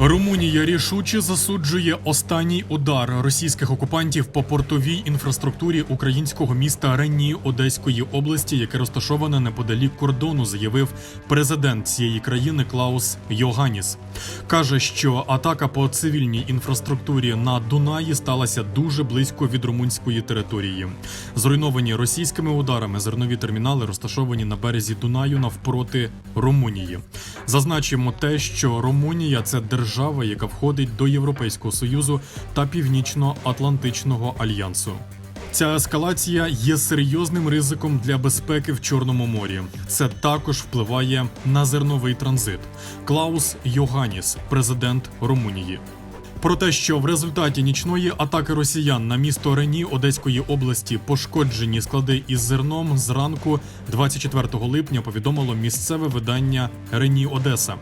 Румунія рішуче засуджує останній удар російських окупантів по портовій інфраструктурі українського міста Рені Одеської області, яке розташоване неподалік кордону, заявив президент цієї країни Клаус Йоганіс. каже, що атака по цивільній інфраструктурі на Дунаї сталася дуже близько від румунської території. Зруйновані російськими ударами зернові термінали розташовані на березі Дунаю навпроти Румунії. Зазначимо те, що Румунія це держава, яка входить до Європейського союзу та Північно-Атлантичного альянсу. Ця ескалація є серйозним ризиком для безпеки в Чорному морі. Це також впливає на зерновий транзит. Клаус Йоганіс, президент Румунії. Про те, що в результаті нічної атаки росіян на місто Рені Одеської області пошкоджені склади із зерном зранку 24 липня повідомило місцеве видання Рені Одеса.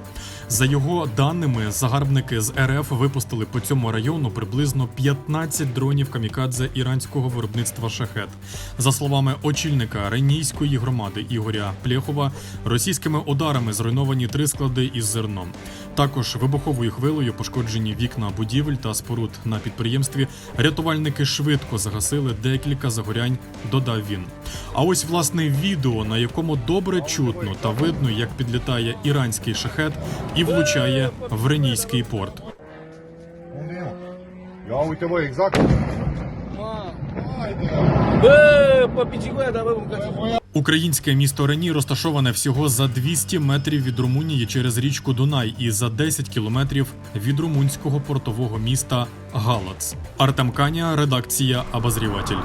За його даними, загарбники з РФ випустили по цьому району приблизно 15 дронів камікадзе іранського виробництва шахет. За словами очільника Ренійської громади Ігоря Плєхова, російськими ударами зруйновані три склади із зерном. Також вибуховою хвилею пошкоджені вікна будівель та споруд на підприємстві. Рятувальники швидко загасили декілька загорянь, додав він. А ось власне відео, на якому добре чутно та видно, як підлітає іранський шахет і влучає в Ренійський порт. Українське місто Рені розташоване всього за 200 метрів від Румунії через річку Дунай і за 10 кілометрів від румунського портового міста Галац. Артем Каня, редакція Обозріватель.